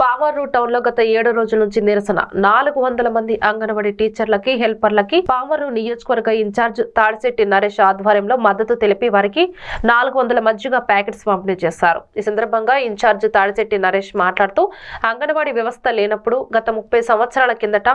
పామర్రు టౌన్లో గత ఏడు రోజుల నుంచి నిరసన. నాలుగు వందల మంది అంగన్వాడీ టీచర్లకి హెల్పర్లకి పామర్రు నియోజకవర్గ ఇన్ఛార్జ్ తాడిశెట్టి నరేష్ ఆధ్వర్యంలో మద్దతు తెలిపి వారికి నాలుగు వందల మధ్యగా ప్యాకెట్స్ పంపిణీ చేశారు. ఈ సందర్భంగా ఇన్ఛార్జ్ తాడిశెట్టి నరేష్ మాట్లాడుతూ అంగన్వాడీ వ్యవస్థ లేనప్పుడు గత ముప్పై సంవత్సరాల కిందట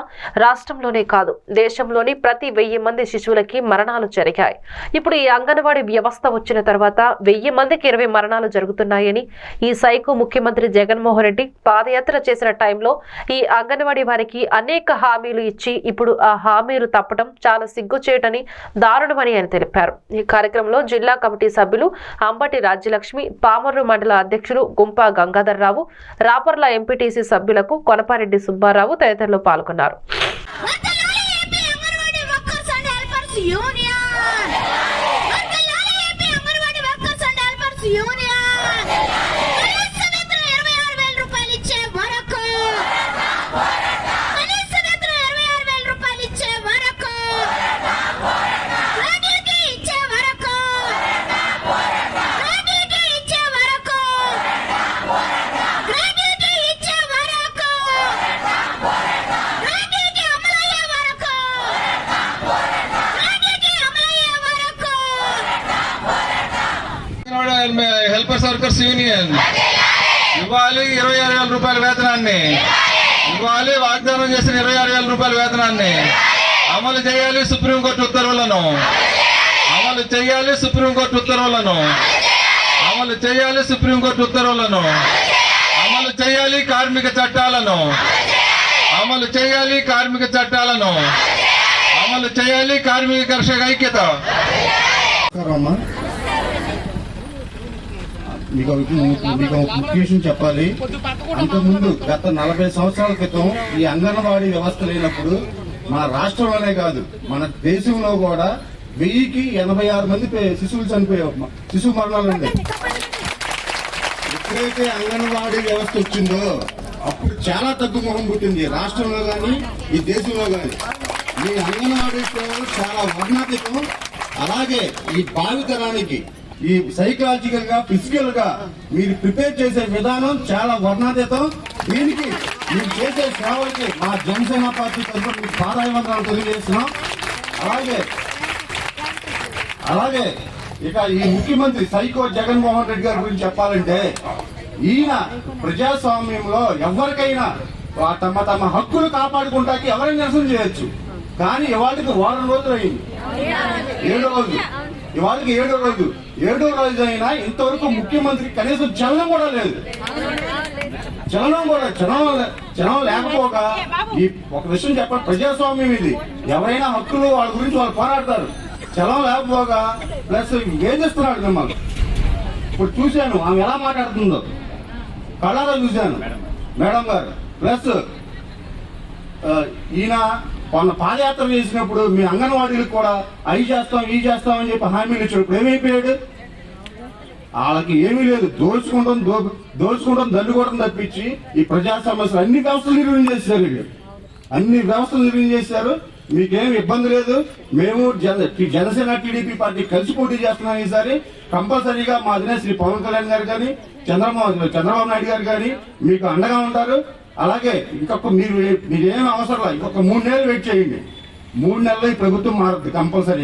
రాష్ట్రంలోనే కాదు దేశంలోని ప్రతి వెయ్యి మంది శిశువులకి మరణాలు జరిగాయి. ఇప్పుడు ఈ అంగన్వాడీ వ్యవస్థ వచ్చిన తర్వాత వెయ్యి మందికి ఇరవై మరణాలు జరుగుతున్నాయని ఈ సైకో ముఖ్యమంత్రి జగన్మోహన్ రెడ్డి పాదయాత్ర చేసిన టైంలో ఈ అంగన్వాడీ వారికి అనేక హామీలు ఇచ్చి ఇప్పుడు ఆ హామీలు తప్పడం చాలా సిగ్గుచేటని దారుణమని ఆయన తెలిపారు. ఈ కార్యక్రమంలో జిల్లా కమిటీ సభ్యులు అంబటి రాజ్యలక్ష్మి పామర్రు మండల అధ్యక్షులు గుంపా గంగాధర్రావు రాపర్ల ఎంపీటీసీ సభ్యులకు కొనపారెడ్డి సుబ్బారావు తదితరులు పాల్గొన్నారు. Union వందలాలి AP anganwadi workers and helpers union కనీస వేతనం ఇరవై ఆరు వేల రూపాయలు ఇచ్చే వరకు కనీస వేతనం ఇరవై ఆరు వేల రూపాయలు ఇచ్చే వరకు రోగికి ఇచ్చే వరకు రోగికి ఇచ్చే వరకు రోగికి ఇచ్చే వరకు రాజీకి అమలయ్యే వరకు రాజీకి అమలయ్యే వరకు హెల్పర్స్ వర్కర్స్ యూనియన్. ఇవ్వాలి ఇరవై ఆరు వేల రూపాయల వేతనాన్ని. ఇవ్వాలి వాగ్దానం చేసిన ఇరవై ఆరు వేల రూపాయల వేతనాన్ని. అమలు చేయాలి సుప్రీంకోర్టు ఉత్తర్వులను. అమలు చేయాలి సుప్రీంకోర్టు ఉత్తర్వులను. అమలు చేయాలి సుప్రీంకోర్టు ఉత్తర్వులను. అమలు చేయాలి కార్మిక చట్టాలను. అమలు చేయాలి కార్మిక చట్టాలను. అమలు చేయాలి కార్మిక కర్షక ఐక్యత. మీకు మీకు ఒక ముఖ్య విషయం చెప్పాలి. అంతకుముందు గత నలభై సంవత్సరాల క్రితం ఈ అంగన్వాడీ వ్యవస్థ లేనప్పుడు మన రాష్ట్రంలోనే కాదు మన దేశంలో కూడా వెయ్యికి ఎనభై ఆరు మంది పే- శిశువులు చనిపోయావు శిశువు మరణాలు ఉండే. ఎప్పుడైతే అంగన్వాడీ వ్యవస్థ వచ్చిందో అప్పుడు చాలా తగ్గుముఖం పుట్టింది. రాష్ట్రంలో కానీ ఈ దేశంలో కానీ. ఈ అంగన్వాడీతో చాలా వర్ణాతీతం. అలాగే ఈ భావితరానికి ఈ సైకలాజికల్గా ఫిజికల్గా మీరు ప్రిపేర్ చేసే విధానం చాలా వర్ణాతీతం. దీనికి మీరు చేసే సేవలకి మా జనసేన పార్టీ తరఫున మీకు పాదాభివందనాలు తెలియజేస్తున్నాం. అలాగే అలాగే ఇక ఈ ముఖ్యమంత్రి సైకో జగన్మోహన్ రెడ్డి గారి గురించి చెప్పాలంటే ఈయన ప్రజాస్వామ్యంలో ఎవరికైనా తమ తమ హక్కులు కాపాడుకుంటాకి ఎవరైనా నిరసన చేయొచ్చు. కానీ ఇవాళకి వారం రోజులు అయింది ఏడు రోజులు ఇవాళకి ఏడో రోజు. ఏడో రోజు అయినా ఇంతవరకు ముఖ్యమంత్రి కనీసం చలనం కూడా లేదు. చలనం కూడా చలనం లే- చలనం లేకపోక ఈ ఒక విషయం చెప్పండి ప్రజాస్వామ్యం ఇది. ఎవరైనా హక్కులు వాళ్ళ గురించి వాళ్ళు పోరాడతారు. చలనం లేకపోగా ప్లస్ ఏం చేస్తున్నాడు మిమ్మల్ని? ఇప్పుడు చూశాను ఆమె ఎలా మాట్లాడుతుందో. కళ్ళారా చూశాను. మేడం గారు ప్లస్ ఈయన వాళ్ళ పాదయాత్ర చేసినప్పుడు మీ అంగన్వాడీలకు కూడా అవి చేస్తాం ఇవి చేస్తాం అని చెప్పి హామీలు ఇచ్చాడు ఇప్పుడు ఏమైపోయాడు? వాళ్ళకి ఏమీ లేదు. దోచుకుంటాం దో దోచుకుంటాం దండుకోవడం తప్పించి ఈ ప్రజా సమస్యలు అన్ని వ్యవస్థలు నిర్వహణ చేశారు అన్ని వ్యవస్థలు నిర్వహణ చేశారు. మీకేం ఇబ్బంది లేదు. మేము జన జనసేన టీడీపీ పార్టీ కలిసి పోటీ చేస్తున్నాం ఈసారి. కంపల్సరీగా మా అధినేత శ్రీ పవన్ కళ్యాణ్ గారు కానీ చంద్రబాబు చంద్రబాబు నాయుడు గారు కానీ మీకు అండగా ఉంటారు. అలాగే ఇంకొక మీరు మీరేం అవసరం ఇంకొక మూడు నెలలు వెయిట్ చేయండి. మూడు నెలలు ఈ ప్రభుత్వం మారుతుంది కంపల్సరీ